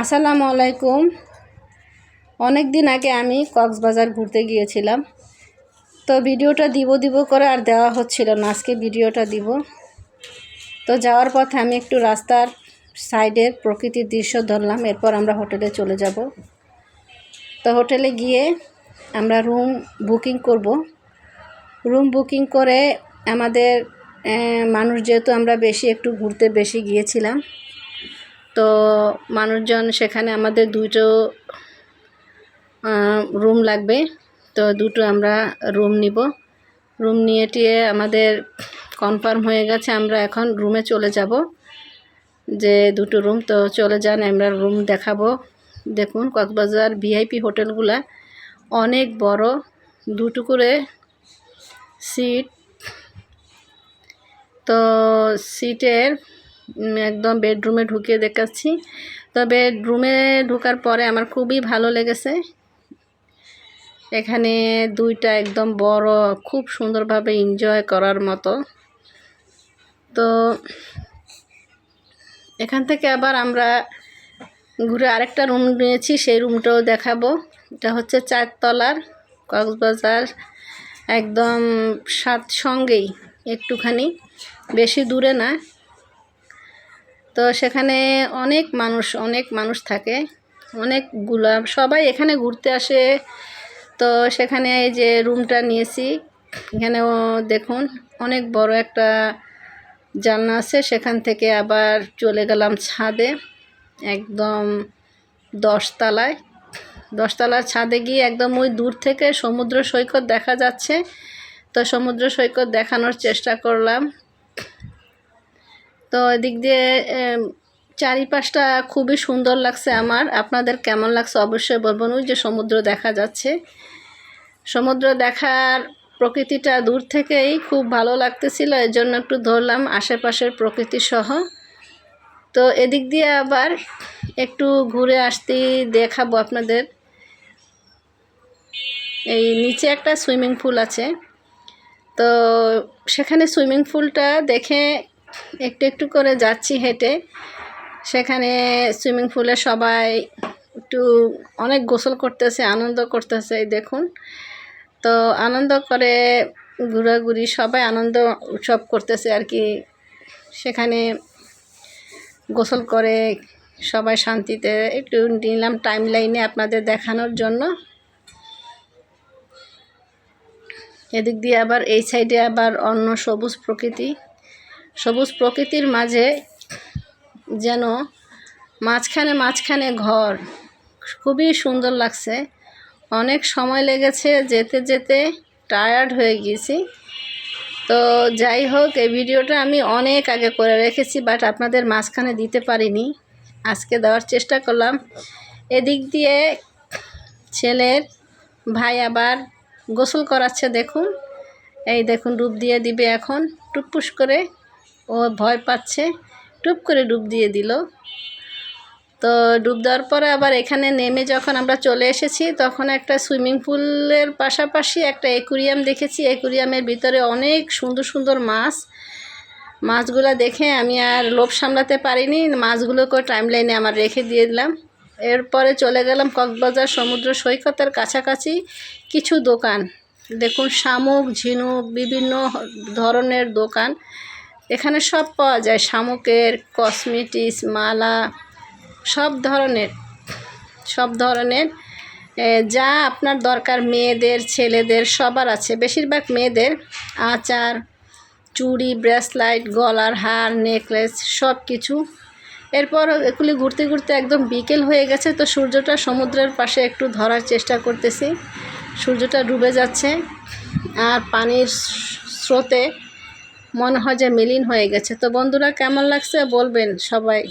আসসালামু আলাইকুম। অনেক দিন আগে আমি কক্সবাজার ঘুরতে গিয়েছিলাম। তো ভিডিওটা দিব দিব করে আর দেওয়া হচ্ছিল না, আজকে ভিডিওটা দিব। তো যাওয়ার পথে আমি একটু রাস্তার সাইডের প্রকৃতির দৃশ্য ধরলাম, এরপর আমরা হোটেলে চলে যাব। তো হোটেলে গিয়ে আমরা রুম বুকিং করব। রুম বুকিং করে আমাদের মানুষ যেহেতু আমরা বেশি একটু ঘুরতে বেশি গিয়েছিলাম তো মানুষজন সেখানে আমাদের দুটো রুম লাগবে। তো দুটো আমরা রুম নিব। রুম নিয়ে টিয়ে আমাদের কনফার্ম হয়ে গেছে আমরা এখন রুমে চলে যাব। যে দুটো রুম তো চলে যান, আমরা রুম দেখাবো। দেখুন কক্সবাজার ভিআইপি হোটেলগুলা অনেক বড়। দুটো করে সিট তো সিটের একদম বেডরুমে ঢুকিয়ে দেখাচ্ছি। তো বেডরুমে ঢোকার পরে আমার খুবই ভালো লেগেছে। এখানে দুইটা একদম বড়, খুব সুন্দরভাবে এনজয় করার মতো। তো এখান থেকে আবার আমরা ঘুরে আরেকটা রুম নিয়েছি, সেই রুমটাও দেখাবো। এটা হচ্ছে চারতলার, কক্সবাজার একদম সাত সঙ্গেই, একটুখানি। বেশি দূরে না। তো সেখানে অনেক মানুষ অনেক মানুষ থাকে, অনেকগুলা সবাই এখানে ঘুরতে আসে। তো সেখানে এই যে রুমটা নিয়েছি, এখানেও দেখুন অনেক বড় একটা জানলা আছে, সেখান থেকে আবার চলে গেলাম ছাদে, একদম দশতলায়। দশতলার ছাদে গিয়ে একদম ওই দূর থেকে সমুদ্র সৈকত দেখা যাচ্ছে। তো সমুদ্র সৈকত দেখানোর চেষ্টা করলাম। তো এদিক দিয়ে চারিপাশটা খুবই সুন্দর লাগছে আমার। আপনাদের কেমন লাগছে অবশ্যই বলবেন। ওই যে সমুদ্র দেখা যাচ্ছে। সমুদ্র দেখার প্রকৃতিটা দূর থেকেই খুব ভালো লাগতেছিল এর জন্য একটু ধরলাম আশেপাশের প্রকৃতি সহ। তো এদিক দিয়ে আবার একটু ঘুরে আসতেই দেখাবো আপনাদের। এই নিচে একটা সুইমিং পুল আছে। তো সেখানে সুইমিং পুলটা দেখে একটু একটু করে যাচ্ছি হেঁটে। সেখানে সুইমিং পুলে সবাই একটু অনেক গোসল করতেছে, আনন্দ করতেছে দেখুন। তো আনন্দ করে ঘোরাঘুরি, সবাই আনন্দ উৎসব করতেছে আর কি। সেখানে গোসল করে সবাই শান্তিতে একটু নিলাম টাইম লাইনে আপনাদের দেখানোর জন্য। এদিক দিয়ে আবার এই সাইডে আবার অন্য সবুজ প্রকৃতি। সবুজ প্রকৃতির মাঝে যেন মাঝখানে মাঝখানে ঘর। খুবই সুন্দর লাগছে। অনেক সময় লেগেছে, যেতে যেতে টায়ার্ড হয়ে গিয়েছি। তো যাই হোক, এই ভিডিওটা আমি অনেক আগে করে রেখেছি বাট আপনাদের মাঝখানে দিতে পারিনি। আজকে দেওয়ার চেষ্টা করলাম। এদিক দিয়ে ছেলের ভাই আবার গোসল করাচ্ছে, দেখুন। এই দেখুন ডুব দিয়ে দিবে এখন। টুপপুস করে ও ভয় পাচ্ছে। টুপ করে ডুব দিয়ে দিল। তো ডুব দেওয়ার পরে আবার এখানে নেমে যখন আমরা চলে এসেছি, তখন একটা সুইমিং পুলের পাশাপাশি একটা একুরিয়াম দেখেছি। একুরিয়ামের ভিতরে অনেক সুন্দর সুন্দর মাছ। মাছগুলো দেখে আমি আর লোভ সামলাতে পারিনি। মাছগুলোকে টাইম লাইনে আমার রেখে দিয়ে দিলাম। এরপরে চলে গেলাম কক্সবাজার সমুদ্র সৈকতের কাছাকাছি কিছু দোকান। দেখুন শামুক, ঝিনুক, বিভিন্ন ধরনের দোকান। এখানে সব পাওয়া যায়। শামুকের কসমেটিক্স মালা, সব ধরনের সব ধরনের যা আপনার দরকার, মেয়েদের, ছেলেদের, সবার আছে। বেশিরভাগ মেয়েদের আচার, চুড়ি ব্রেসলাইট গলার হার নেকলেস সব কিছু এরপর এগুলি ঘুরতে ঘুরতে একদম বিকেল হয়ে গেছে, তো সূর্যটা সমুদ্রের পাশে একটু ধরার চেষ্টা করতেছি। সূর্যটা ডুবে যাচ্ছে। আর পানির স্রোতে মনে হয় যে মিলিন হয়ে গেছে। তো বন্ধুরা কেমন লাগছে? বলবেন সবাই।